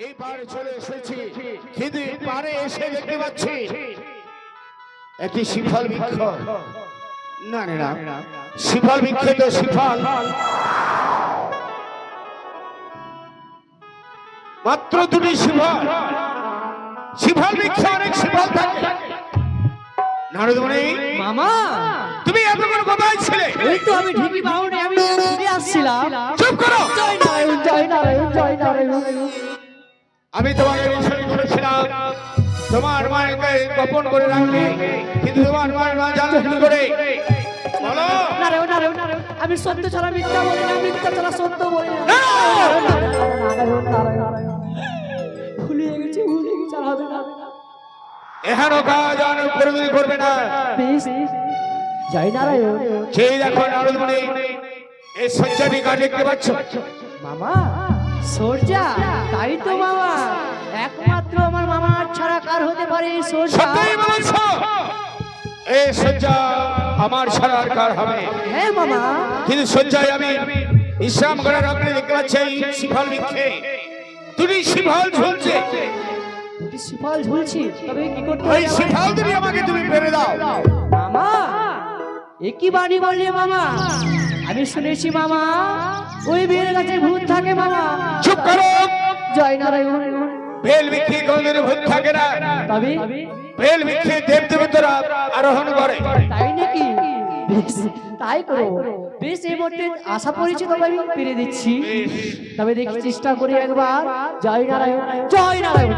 এই পারে চলে এসেছি এই পারে এসে দেখতে পাচ্ছি একটি শিফল বৃক্ষ না না শিফল বৃক্ষ তো শিফল মাত্র দুটি শিফল শিফল বৃক্ষে অনেক শিফল থাকে নারদমণি মামা তুমি এতক্ষণ কোথায় ছিলে এই তো আমি ঢিপি বাউন্ডে আমি ফিরে আসছিলাম চুপ করো জয় নারায়ণ জয় নারায়ণ জয় নারায়ণ আমি তোমাকে বিষয় করেছিলাম। তোমার মায়ের গোপন করে রাখবে কিন্তু তোমার মায়ের মা জানবে কি করে? আমি সত্য ছাড়া মিথ্যা বলি না মিথ্যা ছাড়া সত্য বলি না। ভুলিয়ে গেছি ভুলিয়ে গেছি আর হবে না। এখানো কাজ আর কোনোদিন করবে না। জয় নারায়ণ। সেই দেখো নারদমণি এই সজ্জাটি কাজ দেখতে পাচ্ছ? মামা সরজা তাই তো মামা। একমাত্র আমার মামা ছাড়া কার হতে পারে সরজা এই সজ্জা আমার ছাড়া আর কার হবে? হ্যাঁ মামা। কিন্তু সজ্জায় আমি ইসলাম করার আপনি দেখতে পাচ্ছেন শিফল বৃক্ষে। দুটি শিফল ঝুলছে। শিফল ঝুলছি তবে কি করতে ওই শিফল আমাকে তুমি পেরে দাও। মামা একই বাণী বললে মামা। আমি শুনেছি মামা ওই বেল কাছে ভূত থাকে মামা। চুপ করো। জয় নারায়ণ। বেল বৃক্ষে কোনদিন ভূত থাকে না। তবে বেল বৃক্ষে দেব দেবতারা আরোহণ করে। তাই নাকি? তাই করো। বেশ এই মুহূর্তে আশা তবে আমি পেরে দিচ্ছি। তবে দেখি চেষ্টা করি একবার। জয় নারায়ণ জয় নারায়ণ।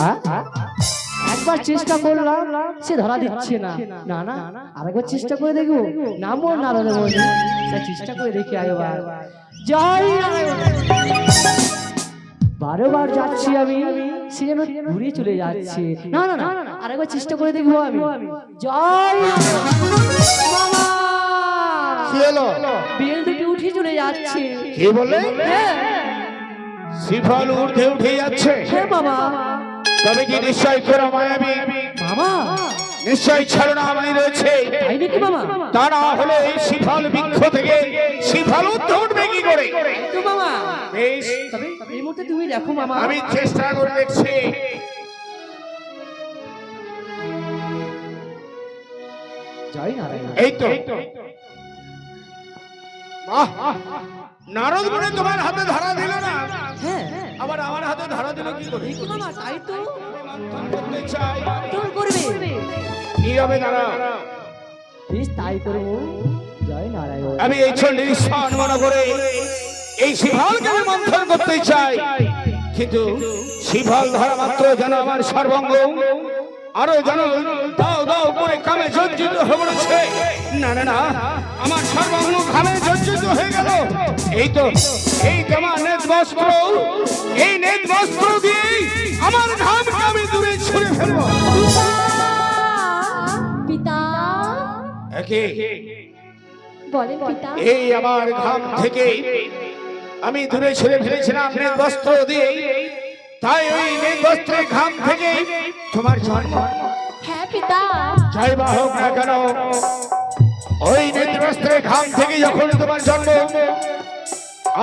হ্যাঁ? একবার চেষ্টা করলাম সে ধরা দিচ্ছে না। না না আরেকবার চেষ্টা করে দেখব। নামো নারায়ণ চেষ্টা করে দেখি একবার জয় নারায়ণ। বারোবার যাচ্ছি আমি সে যেন ঘুরে চলে যাচ্ছে। না না না আরেকবার চেষ্টা করে দেখব আমি। জয় বেল দুটি উঠে চলে যাচ্ছে। কি বললে হ্যাঁ। শিফল উঠে উঠে যাচ্ছে। হ্যাঁ মামা তবে কি নিশ্চয় তোরা মায়াবী? মামা নিশ্চয় রয়েছে। তাই নাকি মামা তা না হলে এই শিফল বৃক্ষ থেকে শিফল উঠবে কি করে? বেশ। তবে মুহূর্তে তুমি দেখো মামা। আমি চেষ্টা করে দেখছি। জয় নারায়ণ এই তো। নারদ তোমার হাতে ধরা দিল না। হ্যাঁ। আবার আমার হাতে ধরা দিল কি করে? এই তো মামা তাই তো। মন্থন করতে চাই। তোর করবে। নীরবে দাঁড়া বেশ তাই করব জয় নারায়ণ আমি এই স্থান মনে করে। এই শিভালকে আমি মন্থন করতে চাই। কিন্তু শিভাল ধরা মাত্র যেন আমার সর্বঙ্গ। আরও যেন দাও দাও করে কামে জর্জিত হয়ে পড়েছে। না না না আমার সর্বাঙ্গ ঘামে জর্জিত হয়ে গেল। এই তো এই তোমার নেত বস্ত্র। এই নেত বস্ত্র দিয়ে আমার ঘাম আমি দূরে ছুঁড়ে ফেলব পিতা একে? বলেন পিতা। এই আমার ঘাম থেকে আমি দূরে ছেড়ে ফেলেছিলাম বস্ত্র দিয়ে তাই ওই মৃত বস্ত্রের ঘাম থেকে তোমার জন্ম। হ্যাঁ পিতা। যাই বা হোক না কেন ওই মৃত বস্ত্রের ঘাম থেকে যখন তোমার জন্ম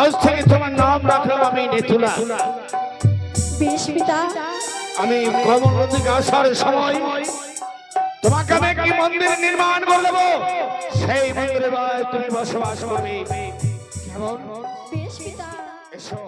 আজ থেকে তোমার নাম রাখলাম আমি নেতুলা। বেশ পিতা। আমি নদীকে আসার সময় তোমাকে আমি একটি মন্দির নির্মাণ করে দেবো। সেই মন্দিরে তুমি বসবাস করবে। বেশ পিতা এসো।